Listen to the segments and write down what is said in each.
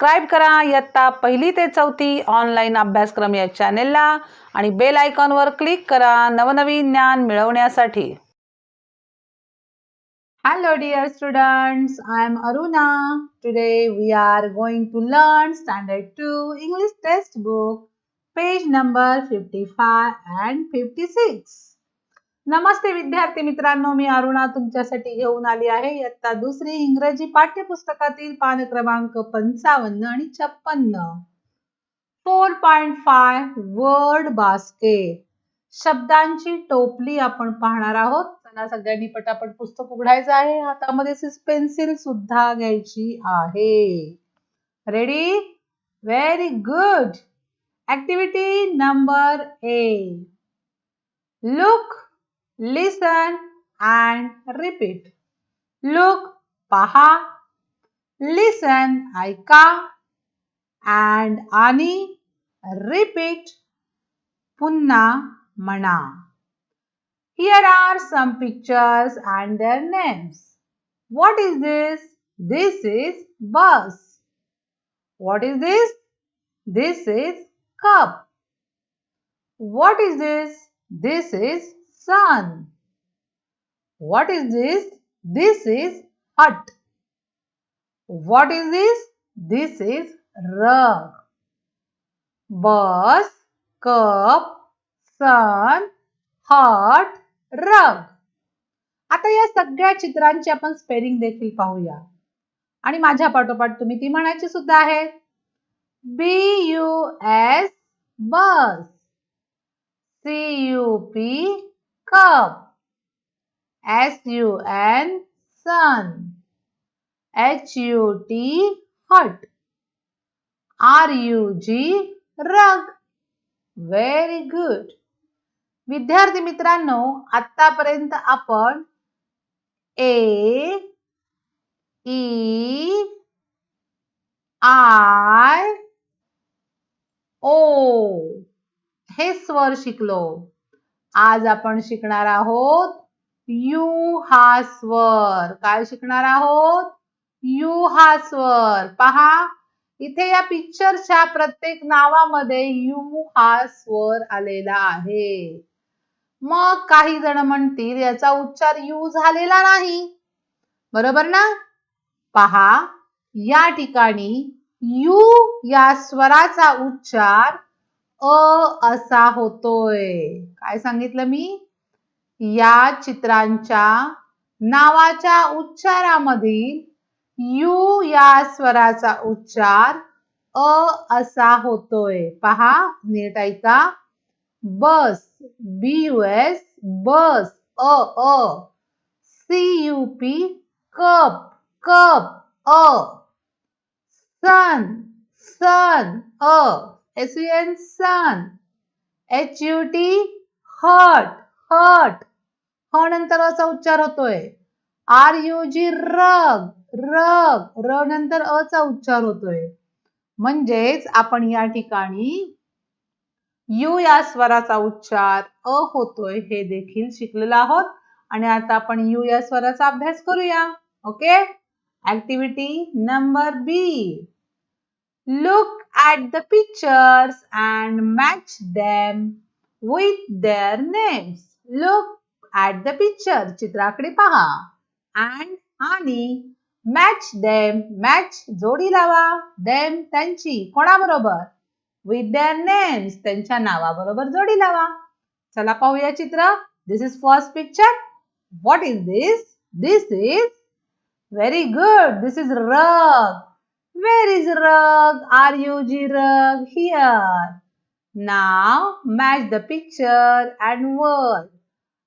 Subscribe करा. इयत्ता पहिली ते चौथी ऑनलाईन अभ्यासक्रम या चॅनेलला आणि बेल आयकॉनवर क्लिक करा. नवनवीन ज्ञान मिळवण्यासाठी. Hello dear students I am Aruna today we are going to learn standard two English text book page number fifty five and fifty six नमस्ते विद्यार्थी मित्रांनो मी अरुणा तुमच्यासाठी घेऊन आली आहे. इयत्ता दुसरी इंग्रजी पाठ्यपुस्तकातील पान क्रमांक पंचावन्न आणि छप्पन्न. Four point five word basket शब्दांची टोपली आपण पाहणार आहोत. त्यांना सगळ्यांनी पटापट पुस्तक उघडायचं आहे. हातामध्ये पेन्सिल सुद्धा घ्यायची आहे. Ready very good activity number A look listen and repeat. Look, paha. Listen, aika. And ani, repeat. Punna, mana. Here are some pictures and their names. What is this? This is bus. What is this? This is cup. What is this? This is sun. What is this? This is hut. What is this? This is rug. Bus, cup, sun, hut, rug. आता या सगळ्या चित्रांची आपण spelling देखील पाहूया आणि माझ्या पाठोपाठ तुम्ही ती म्हणायची सुद्धा आहे B U S bus C U P cup S U N sun H U T hut. R U G rug very good विद्यार्थी मित्रांनो आतापर्यंत आपण ए ई आय ओ हे स्वर शिकलो. आज आपण शिकणार आहोत यू हा स्वर काय शिकणार आहोत? यू हा स्वर पहा इथे या पिक्चरच्या प्रत्येक नावामध्ये यू हा स्वर आलेला आहे. मग काही जण म्हणतील याचा उच्चार यू झालेला नाही. बरोबर ना? पहा या ठिकाणी यू या स्वराचा उच्चार अ असा होतोय. काय सांगितलं मी? या चित्रांच्या नावाच्या उच्चारामधील यू या स्वराचा उच्चार अ असा होतोय. पहा नीट ऐका. Bus B U S bus uh uh. C U P cup cup uh. Sun sun uh. S U N sun H U T hut hut ह नंतर असा उच्चार होतोय. R U G rug rug र नंतर अ चा उच्चार होतोय. म्हणजेच आपण या ठिकाणी यू या स्वराचा उच्चार अ होतोय हे देखील शिकलेलो आहोत. आणि आता आपण यू या स्वराचा अभ्यास करूया. Okay? Activity number B look at the pictures and match them with their names look at the picture चित्राकडे पहा अँड आणि मॅच देम मॅच जोडी लावा देम त्यांची कोणाबरोबर विथ देअर नेम्स त्यांच्या नावाबरोबर जोडी लावा चला पाहूया चित्र this is first picture what is this this is very good this is rug Where is rug R U G rug here now match the picture and word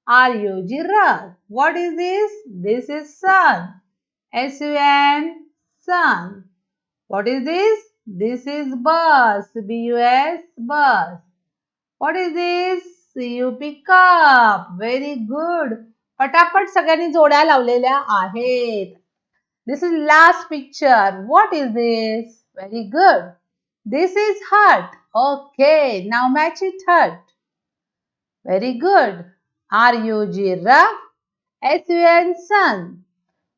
R U G rug what is this this is sun S U N sun what is this This is bus. B-U-S, bus. What is this? C-U-P, cup. Very good. पटापट सगळ्यांनी जोड्या लावलेल्या आहेत this is last picture what is this very good this is hut okay now match it hut very good R U G rug S U N sun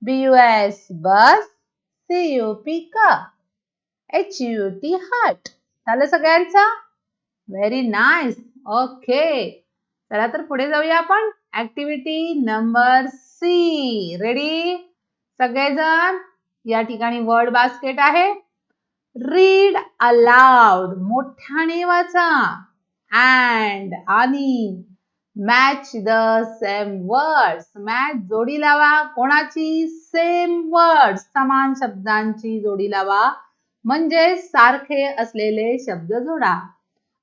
B U S bus C U P cup H U T hut झालं सगळ्यांचं very nice okay चला तर पुढे जाऊया आपण activity number C ready सगळेजण या ठिकाणी वर्ड बास्केट आहे. रीड अलाउड मोठ्याने वाचा. अँड आणि match the same words match जोडी लावा. कोणाची? सेम वर्ड समान शब्दांची जोडी लावा. म्हणजे सारखे असलेले शब्द जोडा.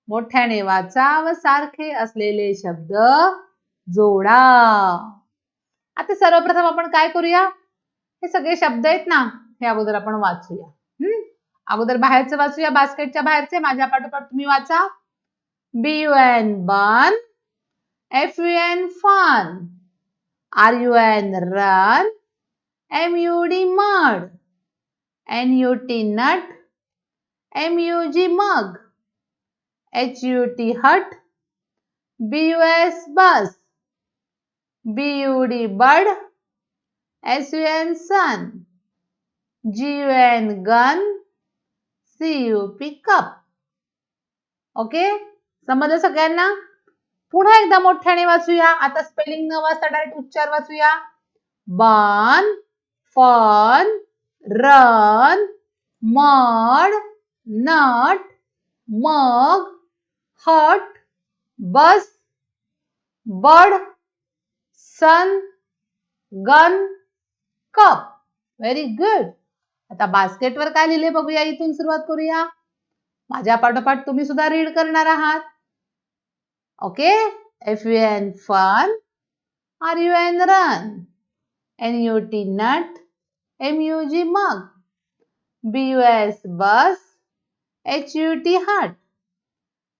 मोठ्याने वाचा व सारखे असलेले शब्द जोडा. आता सर्वप्रथम आपण काय करूया? हे सगळे शब्द आहेत ना हे अगोदर आपण वाचूया. हम्म? अगोदर बाहेरचं वाचूया बास्केटच्या बाहेरचे माझ्या पाठोपाठ तुम्ही वाचा. B U N bun F U N fun R U N run M U D mud N U T nut M U G mug H U T hut B U S bus B U D bud S U N sun G U N gun C U P cup okay समजलं सगळ्यांना? पुन्हा एकदा मोठ्याने वाचूया. आता spelling न वाचता direct उच्चार वाचूया. Bun fun run mud nut mug hut bus bud sun gun cup. Very good आता बास्केटवर काय लिहिले बघूया, इथून सुरुवात करूया. माझ्या पाठोपाठ तुम्ही सुद्धा रीड करणार आहात. Okay F U N fun R U N run N U T nut M U G mug B U S bus H U T hut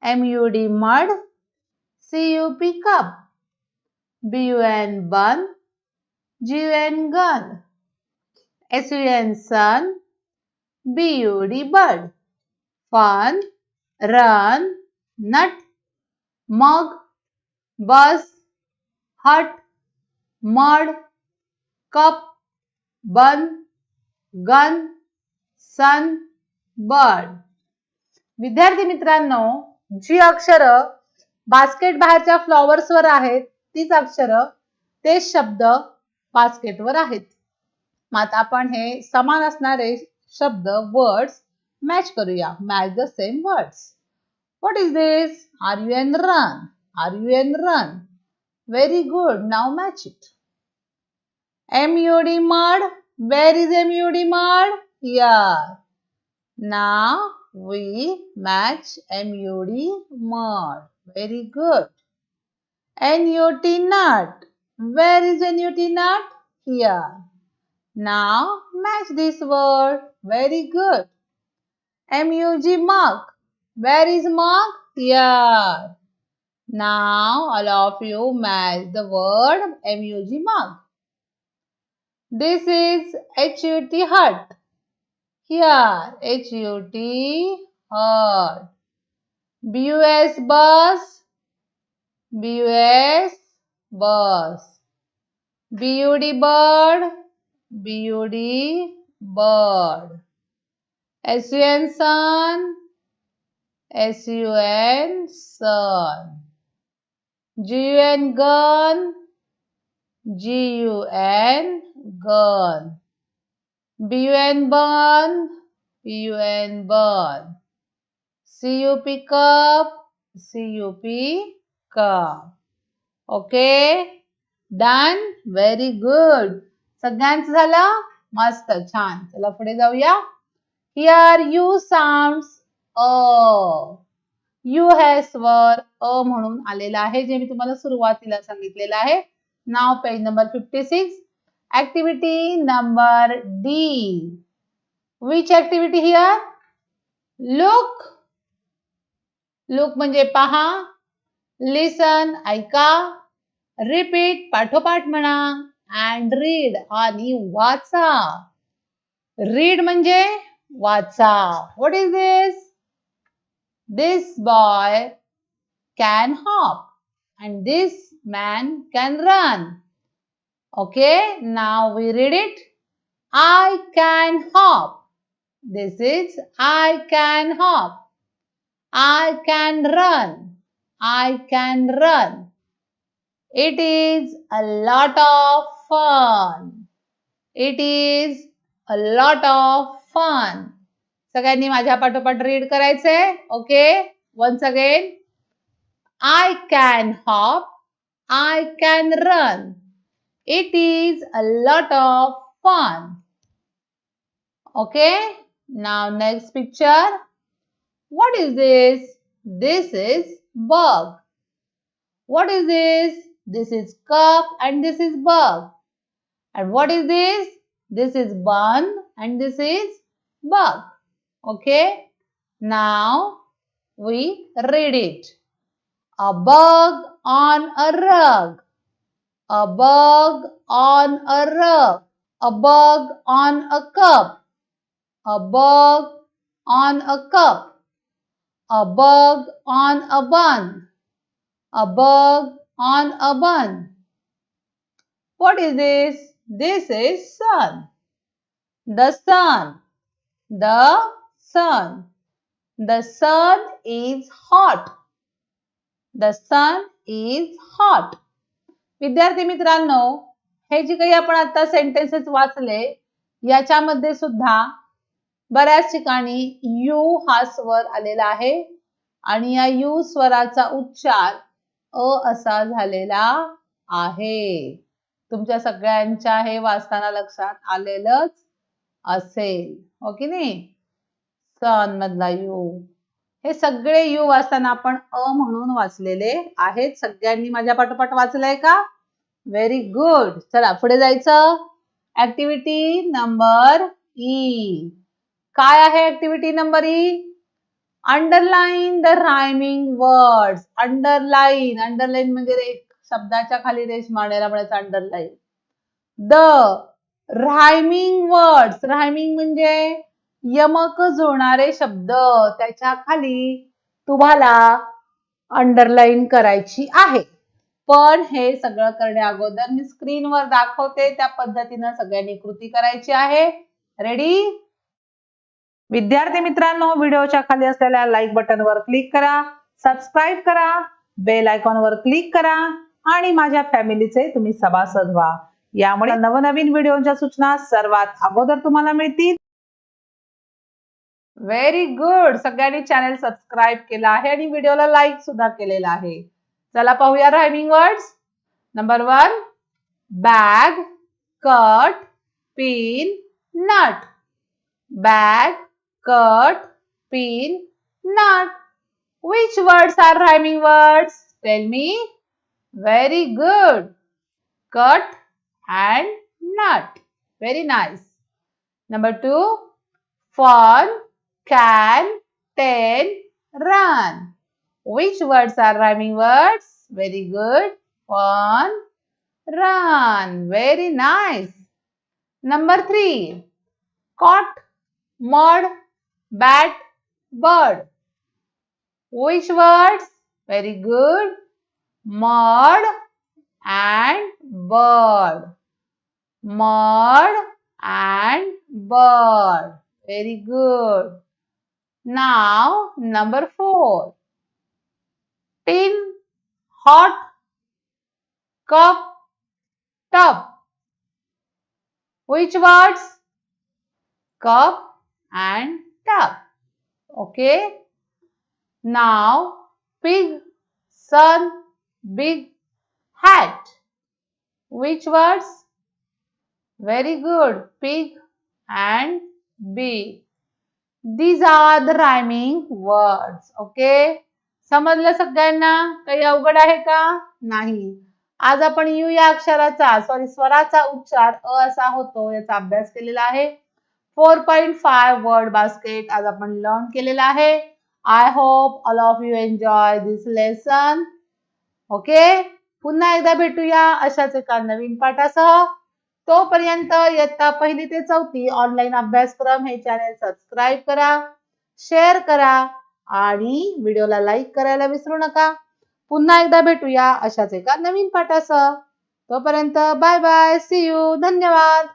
M U D mud C U P cup B U N bun G U N gun S N sun B bird fun, run, nut, mug, bus, hut, mud, cup, bun, gun, sun bird विद्यार्थी मित्रांनो जी अक्षर basket बाहेरच्या फ्लॉवर्सवर आहेत तीच अक्षर तेच शब्द बास्केटवर आहेत. मग आपण हे समान असणारे शब्द वर्ड्स मॅच करूया. Match the same words what is this R U N run R U N run very good now match it M U D mud where is M U D mud यार now we match M U D mud very good N U T nut Where is a nutty nut? Here. Now match this word. Very good. M-U-G mug. Where is mug? Here. Now all of you match the word M-U-G mug. This is H-U-T hut. Here H-U-T hut. B-U-S bus. B-U-S bus. B U D bird. B U D bird. S sun. S sun. G N gun G N gun B U bun P U N bun C U P cup C U P का okay done very good सगळ्यांचं झालं? मस्त छान. चला पुढे जाऊया. Here you sound a U हे स्वर अ म्हणून आलेला आहे जे मी तुम्हाला सुरुवातीला सांगितलेलं आहे. Now page number fifty six activity number D which activity here look look म्हणजे पहा. लिसन ऐका. रिपीट पाठोपाठ म्हणा अँड रीड आणि वाचा. रीड म्हणजे वाचा. What is this this boy can hop and this man can run okay now we read it I can hop This is I can hop. I can run. I can run. It is a lot of fun. It is a lot of fun. सगळ्यांनी माझ्या पाठोपाठ read करायचंय. Okay once again I can hop I can run it is a lot of fun okay now next picture what is this? This is bug. What is this? This is cup and this is bug. And what is this? This is bun and this is bug. Okay? Now we read it. A bug on a rug. A bug on a rug. A bug on a cup. A bug on a cup. A bug on a bun. A bug on a bun. What is this? This is sun. The sun. The sun. The sun is hot. The sun is hot. विद्यार्थी मित्रांनो हे जे काही आपण आता sentences वाचले याच्यामध्ये सुद्धा बऱ्याच ठिकाणी यू हा स्वर आलेला आहे आणि या यू स्वराचा उच्चार अ असा झालेला आहे. तुमच्या सगळ्यांच्या हे वाचताना लक्षात आलेलंच असेल. हो की नाही? सन मधला यू. हे सगळे यू वाचताना आपण अ म्हणून वाचलेले आहेत. सगळ्यांनी माझ्या पाठोपाठ वाचलंय का? व्हेरी गुड चला पुढे जायचं. ऍक्टिव्हिटी नंबर ई काय आहे activity number E underline the rhyming words underline underline म्हणजे एक शब्दाच्या खाली रेश मारण्याला म्हणायचं underline the rhyming words rhyming म्हणजे यमक जुळणारे शब्द. त्याच्याखाली तुम्हाला अंडरलाईन करायची आहे. पण हे सगळं करण्या अगोदर मी स्क्रीनवर दाखवते. त्या पद्धतीनं सगळ्यांनी कृती करायची आहे. रेडी विद्यार्थी मित्रांनो व्हिडिओच्या खाली असलेल्या लाईक बटनवर क्लिक करा सबस्क्राईब करा बेल आयकॉनवर क्लिक करा आणि माझ्या फॅमिलीचे तुम्ही सभासद व्हा. यामुळे नवनवीन व्हिडिओच्या सूचना सर्वात अगोदर तुम्हाला मिळतील. व्हेरी गुड सगळ्यांनी चॅनेल सबस्क्राईब केला आहे आणि व्हिडिओला लाईक सुद्धा केलेला आहे. चला पाहूया rhyming words number one bag cut pin nut bag cut, pin, nut. Which words are rhyming words? Tell me. Very good. Cut and nut. Very nice. Number two, fun, can, ten, run. Which words are rhyming words? Very good. Fun, run. Very nice. Number three, caught, mud, bat, bird. Which words? Very good. Mud and bird. Mud and bird. Very good. Now, number four. Tin, hot, cup, tub. Which words? Cup and tub. Okay. Now, pig, sun, big, hat. Which words? Very good. Pig and big. These are the rhyming words. Okay. समजलं सगळ्यांना काही अवघड आहे का नाही आज आपण you या अक्षराचा सॉरी स्वराचा उच्चार अ असा होतो याचा अभ्यास केलेला आहे four point five word basket आज आपण लर्न केलेलं आहे. I hope all of you enjoy this lesson okay पुन्हा एकदा भेटूया अशाच एका नवीन पाठासह. तोपर्यंत इयत्ता पहिली ते चौथी ऑनलाईन अभ्यासक्रम हे चॅनेल सबस्क्राईब करा शेअर करा आणि व्हिडिओला लाईक करायला विसरू नका. पुन्हा एकदा भेटूया अशाच एका नवीन पाठासह. तोपर्यंत बाय बाय सी यू धन्यवाद.